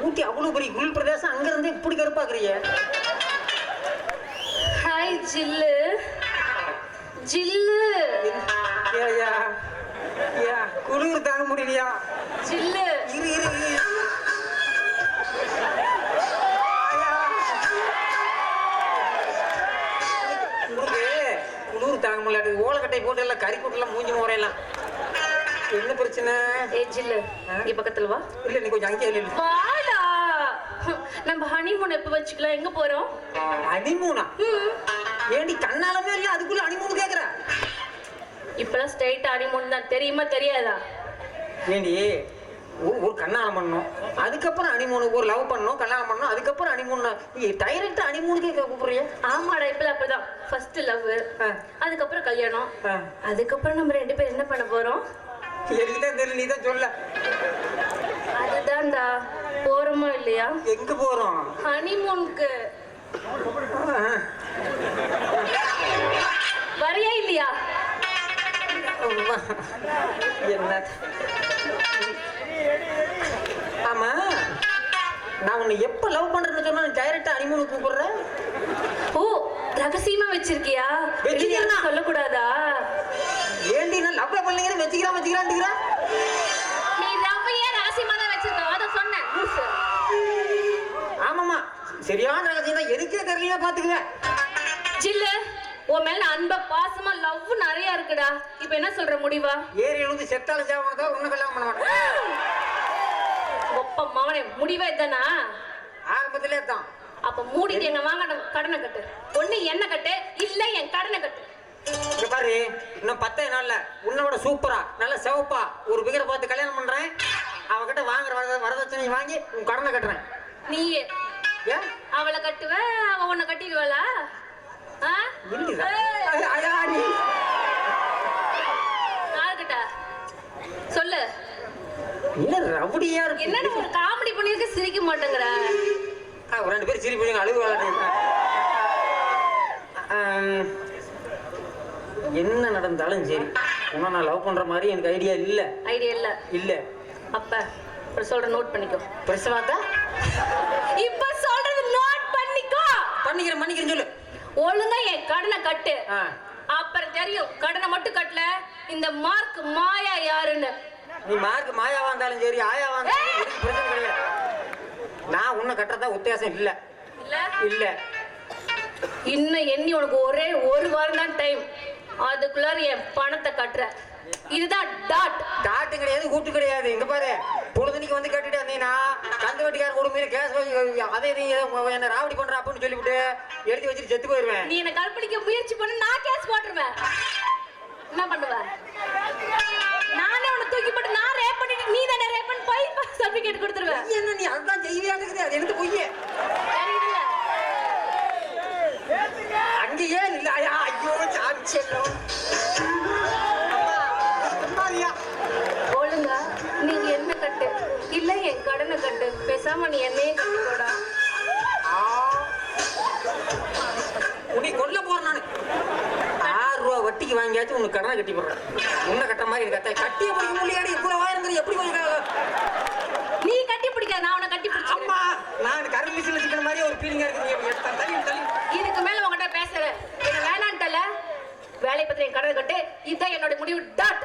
ஊட்டி அவ்வளவு பெரிய குளிர் பிரதேசம் அங்க இருந்து இப்படி கருப்பாக்குறீங்க. ஹாய் ஜில்லு. ஜில்லு. ஏயா ஏயா குளிர் தாங்க முடியலையா? ஜில்லு. இரு இரு இரு. குளிரு, தாங்க முடியல. ஓலக்கட்டை போட்டு எல்லாம் கறி போட்டு எல்லாம் மூஞ்சி முறையெல்லாம் என்ன பிரச்சனை? ஏ ஜில்லு இங்க பக்கத்துல வா. இல்ல நீ கொஞ்சம் அங்கேயே இல்லை நம்ம ஹனிமூன் எப்ப வச்சுக்கலாம்? எங்க போறோம்? அனிமூனா ஏண்டி கண்ணாலமே இல்ல அதுக்குள்ள அனிமூன் கேக்குற. இப்பெல்லாம் ஸ்ட்ரைட் ஹனிமூன் தான். தெரியுமா தெரியாதா? ஏண்டி ஒரு ஒரு கண்ணாலம் பண்ணணும். அதுக்கப்புறம் அனிமூனுக்கு ஒரு லவ் பண்ணணும் கல்யாணம் பண்ணணும். அதுக்கப்புறம் அனிமூன் டைரக்டா அனிமூனுக்கே கூப்பிடுறிய ஆமாடா இப்பெல்லாம் அப்படிதான். First love. அதுக்கப்புறம் கல்யாணம். அதுக்கப்புறம் நம்ம ரெண்டு பேரும் என்ன பண்ண போறோம்? எனக்கு தான் தெரியல நீ தான் சொல்ல. அதுதான்டா. போறோமா இல்லையா? எங்க போறோம்? ஹனிமூனுக்கு. வரையா இல்லையா. என்ன? ஆமா. நான் உன்னை எப்ப லவ் பண்றேன்னு சொன்னா டைரக்டா அனிமூனுக்கு கூப்பிடுறேன். ஓ ரகசியமா வச்சிருக்கியா? வெளிய? சொல்லக்கூடாதா? ஏண்டி நான் லவ் பண்ணீங்கன்னு வச்சுக்கிறான் வச்சுக்கிறான் நீ ரவையே ரகசியமா தான் வச்சிருக்க அத சொன்னேன் லூசு. ஆமாமா சரியான ரகசியம் தான் எனக்கே தெரியலையா பாத்துக்குவேன் ஜில்லு உன் மேல அன்ப பாசமா லவ் நிறைய இருக்குடா. இப்ப என்ன சொல்ற முடிவா? ஏறி எழுந்து செத்தாலும் சாவனதா உன்னை கல்யாணம் பண்ண மாட்டேன். ஒப்ப மவனே முடிவே தானா ஆரம்பத்திலே தான் அப்ப மூடிட்டு என்ன வாங்க கடனை கட்டு. ஒண்ணு என்ன கட்டு இல்ல என் கடனை கட்டு. இங்க பாரு இன்னும் பத்தே நாள்ல உன்னோட சூப்பரா நல்ல சிவப்பா ஒரு பிகரை பார்த்து கல்யாணம் பண்றேன். அவகிட்ட வாங்குற வரத வரதட்சணை வாங்கி உன் கடனை கட்டுறேன். நீயே. அவளை கட்டுவ அவ உன்னை கட்டிடுவாளா? சொல்லு. என்ன ரவுடியா இருக்கு? என்னன்னு ஒரு காமெடி பண்ணிருக்க சிரிக்க மாட்டேங்கிற? ஒரு ரெண்டு பேரும் சிரிப்பு அழுகு என்ன நடந்தாலும் சரி. உன்னை நான் லவ் பண்ற மாதிரி எனக்கு ஐடியா இல்ல. ஐடியா இல்ல. இல்ல. அப்ப? அப்புறம் சொல்ற நோட் பண்ணிக்கோ பிரசவாத்தா இப்ப சொல்றது நோட் பண்ணிக்கோ. பண்ணிக்கிறேன் பண்ணிக்கிறேன் சொல்லு. ஒழுங்கா என் கடனை கட்டு. அப்புறம் தெரியும் கடனை மட்டும் கட்டல. இந்த மார்க் மாயா யாருன்னு. நீ மார்க் மாயாவா இருந்தாலும் சரி ஆயாவா இருந்தாலும் பிரச்சனை கிடையாது. நான் உன்னை கட்டுறதா உத்தேசம் இல்ல. இல்ல? இல்ல. இன்னும் எண்ணி உனக்கு ஒரே ஒரு வாரம் தான் டைம் அதுக்குள்ளார என் பணத்தை கட்டுற. இதுதான் டாட் டாட்டு கிடையாது கூட்டு கிடையாது. இங்க பாரு பொழுதுனிக்கு வந்து கட்டிட்டு வந்தீங்கன்னா கந்த வெட்டிக்கார கொடுமையில கேஸ் அதே நீ என்ன ராவடி பண்ற அப்படின்னு சொல்லிவிட்டு எழுதி வச்சுட்டு செத்து போயிருவேன். நீ என்ன கற்பழிக்க முயற்சி பண்ண நான் கேஸ் போட்டுருவேன். என்ன பண்ணுவ? நானே உன்னை தூக்கி போட்டு நான் ரேப் பண்ணிட்டு நீ தானே ரேப் பண்ணி போய் சர்டிபிகேட் கொடுத்துருவேன் பொய் என்ன நீ? அதுதான் செய்வியாட்டுக்குது அது எனக்கு பொய்யே? தெரியுதுல்ல? அங்கேயே இல்லையா ஐயோ சாமி செல்லம் அம்மா, அம்மாடியா. ஒழுங்கா நீ என்ன கட்டு இல்ல கடனை கட்டு. பேசாம நீ என்னையே கட்டுக்கோடா ஆ. உன்னை கொல்ல போறேன் நானு. ஆறு ரூபா வட்டிக்கு வாங்கியாச்சும் உனக்கு கடனை கட்டி போடுறேன். உன்னை கட்டுற மாதிரி எனக்கு கட்ட பிடிக்க முடியாது இவ்வளவு ஆயிரம் எப்படி கொஞ்சம் நீ கட்டி பிடிக்காத நான் உன்னை கட்டி பிடிச்சேன் அம்மா நான் கரண்ட் மிஷின்ல சிக்கிற மாதிரி ஒரு ஃபீலிங்கா இருக்கு தள்ளி தள்ளி. இதுக்கு மேல உன்கிட்ட பேசுறேன். என்ன வேணான்ட்டல வேலை பத்தி என் கடனை கட்டு. இதுதான் என்னோட முடிவு. டாட்